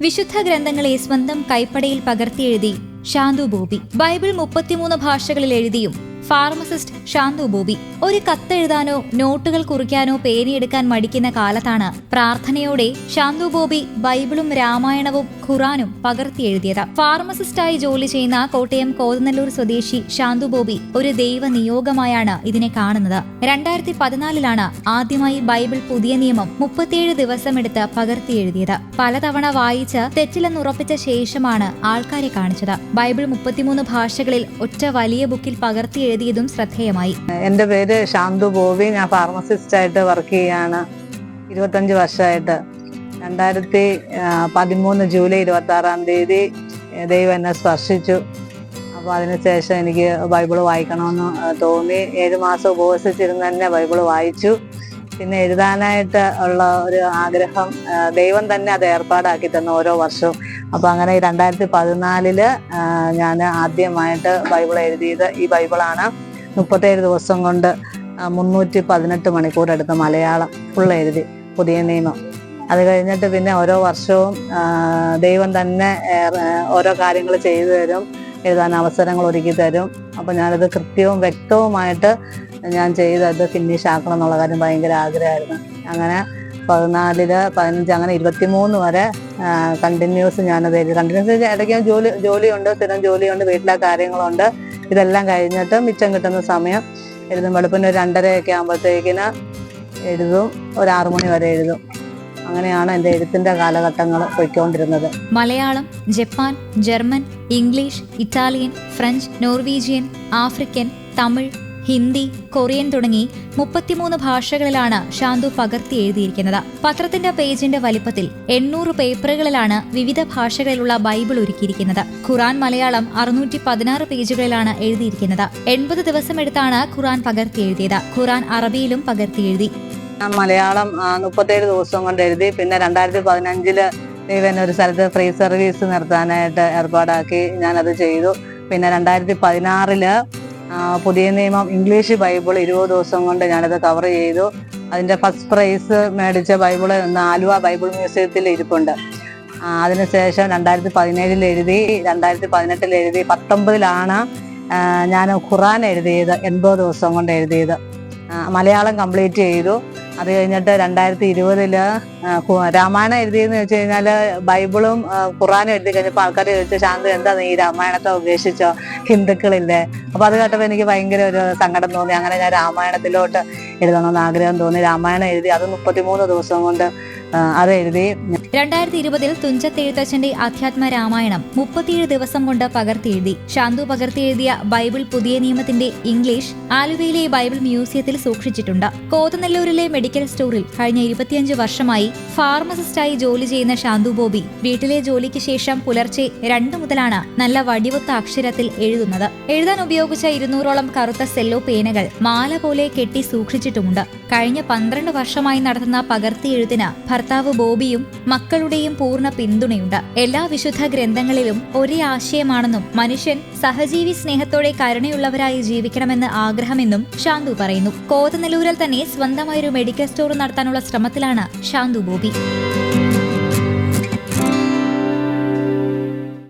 വിശുദ്ധ ഗ്രന്ഥങ്ങളെ സ്വന്തം കൈപ്പടയിൽ പകർത്തിയെഴുതി ശാന്തു ബോബി. ബൈബിൾ മുപ്പത്തിമൂന്ന് ഭാഷകളിൽ എഴുതിയും ഫാർമസിസ്റ്റ് ശാന്തു ബോബി ഒരു കത്തെഴുതാനോ നോട്ടുകൾ കുറിക്കാനോ പേരിയെടുക്കാൻ മടിക്കുന്ന കാലത്താണ് പ്രാർത്ഥനയോടെ ശാന്തു ബോബി ബൈബിളും രാമായണവും ഖുറാനും പകർത്തി എഴുതിയത്. ഫാർമസിസ്റ്റായി ജോലി ചെയ്യുന്ന കോട്ടയം കോതനല്ലൂർ സ്വദേശി ശാന്തു ബോബി ഒരു ദൈവ നിയോഗമായാണ് ഇതിനെ കാണുന്നത്. രണ്ടായിരത്തി പതിനാലിലാണ് ആദ്യമായി ബൈബിൾ പുതിയ നിയമം മുപ്പത്തിയേഴ് ദിവസമെടുത്ത് പകർത്തി എഴുതിയത്. പലതവണ വായിച്ച് തെറ്റില്ലെന്നുറപ്പിച്ച ശേഷമാണ് ആൾക്കാരെ കാണിച്ചത്. ബൈബിൾ മുപ്പത്തിമൂന്ന് ഭാഷകളിൽ ഒറ്റ വലിയ ബുക്കിൽ പകർത്തി എഴുതിയതും ശ്രദ്ധേയമായി. എന്റെ പേര് ശാന്തു ബോബി ഞാൻ ഫാർമസിസ്റ്റ് ആയിട്ട് വർക്ക് ചെയ്യാണ്. ഇരുപത്തഞ്ച് വർഷമായിട്ട്. രണ്ടായിരത്തി പതിമൂന്ന് ജൂലൈ ഇരുപത്തി ആറാം തീയതി ദൈവം എന്നെ സ്പർശിച്ചു. അപ്പോൾ അതിനുശേഷം എനിക്ക് ബൈബിൾ വായിക്കണമെന്ന് തോന്നി. ഏഴ് മാസം ഉപവസിച്ചിരുന്ന് തന്നെ ബൈബിൾ വായിച്ചു. പിന്നെ എഴുതാനായിട്ട് ഉള്ള ഒരു ആഗ്രഹം ദൈവം തന്നെ അത് ഏർപ്പാടാക്കി തന്നു ഓരോ വർഷവും. അപ്പോൾ അങ്ങനെ ഈ രണ്ടായിരത്തി പതിനാലിൽ ഞാൻ ആദ്യമായിട്ട് ബൈബിൾ എഴുതിയത് ഈ ബൈബിളാണ്. മുപ്പത്തേഴ് ദിവസം കൊണ്ട് മുന്നൂറ്റി പതിനെട്ട് മണിക്കൂർ എടുത്ത് മലയാളം ഫുൾ എഴുതി പുതിയ നിയമം. അത് കഴിഞ്ഞിട്ട് പിന്നെ ഓരോ വർഷവും ദൈവം തന്നെ ഓരോ കാര്യങ്ങൾ ചെയ്തു തരും എഴുതാൻ അവസരങ്ങൾ ഒരുക്കി തരും. അപ്പം ഞാനത് കൃത്യവും വ്യക്തവുമായിട്ട് ഞാൻ ചെയ്ത് അത് ഫിനിഷ് ആക്കണം എന്നുള്ള കാര്യം ഭയങ്കര ആഗ്രഹമായിരുന്നു. അങ്ങനെ പതിനാലിൽ പതിനഞ്ച് അങ്ങനെ ഇരുപത്തിമൂന്ന് വരെ കണ്ടിന്യൂസ് ഞാനത് എഴുതി കണ്ടിന്യൂസ് ഇടയ്ക്ക് ജോലി ജോലിയുണ്ട് സ്ഥിരം ജോലിയുണ്ട് വീട്ടിലെ കാര്യങ്ങളുണ്ട്. ഇതെല്ലാം കഴിഞ്ഞിട്ട് മിച്ചം കിട്ടുന്ന സമയം എഴുതും. വെളുപ്പിന് ഒരു രണ്ടരയൊക്കെ ആകുമ്പോഴത്തേക്കിന് എഴുതും. ഒരു ആറു മണി വരെ എഴുതും. അങ്ങനെയാണ് എന്റെ എഴുത്തിന്റെ കാലഘട്ടങ്ങൾ പോയിക്കൊണ്ടിരുന്നത്. Malayalam Japan German English Italian French Norwegian African Tamil Hindi Korean തുടങ്ങി മുപ്പത്തിമൂന്ന് ഭാഷകളിലാണ് ശാന്തു പകർത്തി എഴുതിയിരിക്കുന്നത്. പത്രത്തിന്റെ പേജിന്റെ വലിപ്പത്തിൽ എണ്ണൂറ് പേപ്പറുകളിലാണ് വിവിധ ഭാഷകളിലുള്ള ബൈബിൾ ഒരുക്കിയിരിക്കുന്നത്. ഖുറാൻ മലയാളം അറുന്നൂറ്റി പതിനാറ് പേജുകളിലാണ് എഴുതിയിരിക്കുന്നത്. എൺപത് ദിവസമെടുത്താണ് ഖുറാൻ പകർത്തി എഴുതിയത്. ഖുറാൻ അറബിയിലും പകർത്തി എഴുതി. മലയാളം മുപ്പത്തേഴ് ദിവസം കൊണ്ട് എഴുതി. പിന്നെ രണ്ടായിരത്തി പതിനഞ്ചിൽ ഇവൻ ഒരു സ്ഥലത്ത് ഫ്രീ സർവീസ് നിർത്താനായിട്ട് ഏർപ്പാടാക്കി ഞാനത് ചെയ്തു. പിന്നെ രണ്ടായിരത്തി പതിനാറിൽ പുതിയ നിയമം ഇംഗ്ലീഷ് ബൈബിൾ ഇരുപത് ദിവസം കൊണ്ട് ഞാനത് കവർ ചെയ്തു. അതിന്റെ ഫസ്റ്റ് പ്രൈസ് മേടിച്ച ബൈബിൾ ആലുവ ബൈബിൾ മ്യൂസിയത്തിൽ ഇരിപ്പുണ്ട്. അതിനുശേഷം രണ്ടായിരത്തി പതിനേഴിൽ എഴുതി രണ്ടായിരത്തി പതിനെട്ടിൽ എഴുതി പത്തൊമ്പതിലാണ് ഞാൻ ഖുറാൻ എഴുതിയത് എൺപത് ദിവസം കൊണ്ട് എഴുതിയത്. മലയാളം കംപ്ലീറ്റ് ചെയ്തു. അത് കഴിഞ്ഞിട്ട് രണ്ടായിരത്തി ഇരുപതിൽ രാമായണം എഴുതിയെന്ന് വെച്ച് കഴിഞ്ഞാൽ ബൈബിളും ഖുറാനും എഴുതി കഴിഞ്ഞപ്പോൾ ആൾക്കാർ ചോദിച്ചു ശാന്തി എന്താ നീ രാമായണത്തെ ഉപേക്ഷിച്ചോ? ഹിന്ദുക്കളില്ലേ? അപ്പൊ അത് കേട്ടപ്പോൾ എനിക്ക് ഭയങ്കര ഒരു സങ്കടം തോന്നി. അങ്ങനെ ഞാൻ രാമായണത്തിലോട്ട് എഴുതണമെന്ന് ആഗ്രഹം തോന്നി. രാമായണം എഴുതി അത് മുപ്പത്തിമൂന്ന് ദിവസം കൊണ്ട് അത് എഴുതി രണ്ടായിരത്തി ഇരുപതിൽ തുഞ്ചത്തെഴുത്തച്ഛന്റെ അധ്യാത്മ രാമായണം മുപ്പത്തിയേഴ് ദിവസം കൊണ്ട് പകർത്തിയെഴുതി. ശാന്തു പകർത്തിയെഴുതിയ ബൈബിൾ പുതിയ നിയമത്തിന്റെ ഇംഗ്ലീഷ് ആലുവയിലെ ബൈബിൾ മ്യൂസിയത്തിൽ സൂക്ഷിച്ചിട്ടുണ്ട്. കോതനെല്ലൂരിലെ മെഡിക്കൽ സ്റ്റോറിൽ കഴിഞ്ഞ ഇരുപത്തിയഞ്ച് വർഷമായി ഫാർമസിസ്റ്റായി ജോലി ചെയ്യുന്ന ശാന്തു ബോബി വീട്ടിലെ ജോലിക്ക് ശേഷം പുലർച്ചെ രണ്ടു മുതലാണ് നല്ല വടിവൊത്ത അക്ഷരത്തിൽ എഴുതുന്നത്. എഴുതാൻ ഉപയോഗിച്ച ഇരുന്നൂറോളം കറുത്ത സെല്ലോ പേനകൾ മാല പോലെ കെട്ടി സൂക്ഷിച്ചിട്ടുമുണ്ട്. കഴിഞ്ഞ പന്ത്രണ്ട് വർഷമായി നടത്തുന്ന പകർത്തിയെഴുത്തിന് ഭർത്താവ് ബോബിയും മക്കളുടെയും പൂർണ പിന്തുണയുണ്ട്. എല്ലാ വിശുദ്ധ ഗ്രന്ഥങ്ങളിലും ഒരേ ആശയമാണെന്നും മനുഷ്യൻ സഹജീവി സ്നേഹത്തോടെ കരുണയുള്ളവരായി ജീവിക്കണമെന്ന് ആഗ്രഹമെന്നും ശാന്തു പറയുന്നു. കോതനെല്ലൂരിൽ തന്നെ സ്വന്തമായൊരു മെഡിക്കൽ സ്റ്റോർ നടത്താനുള്ള ശ്രമത്തിലാണ് ശാന്തു ബോബി.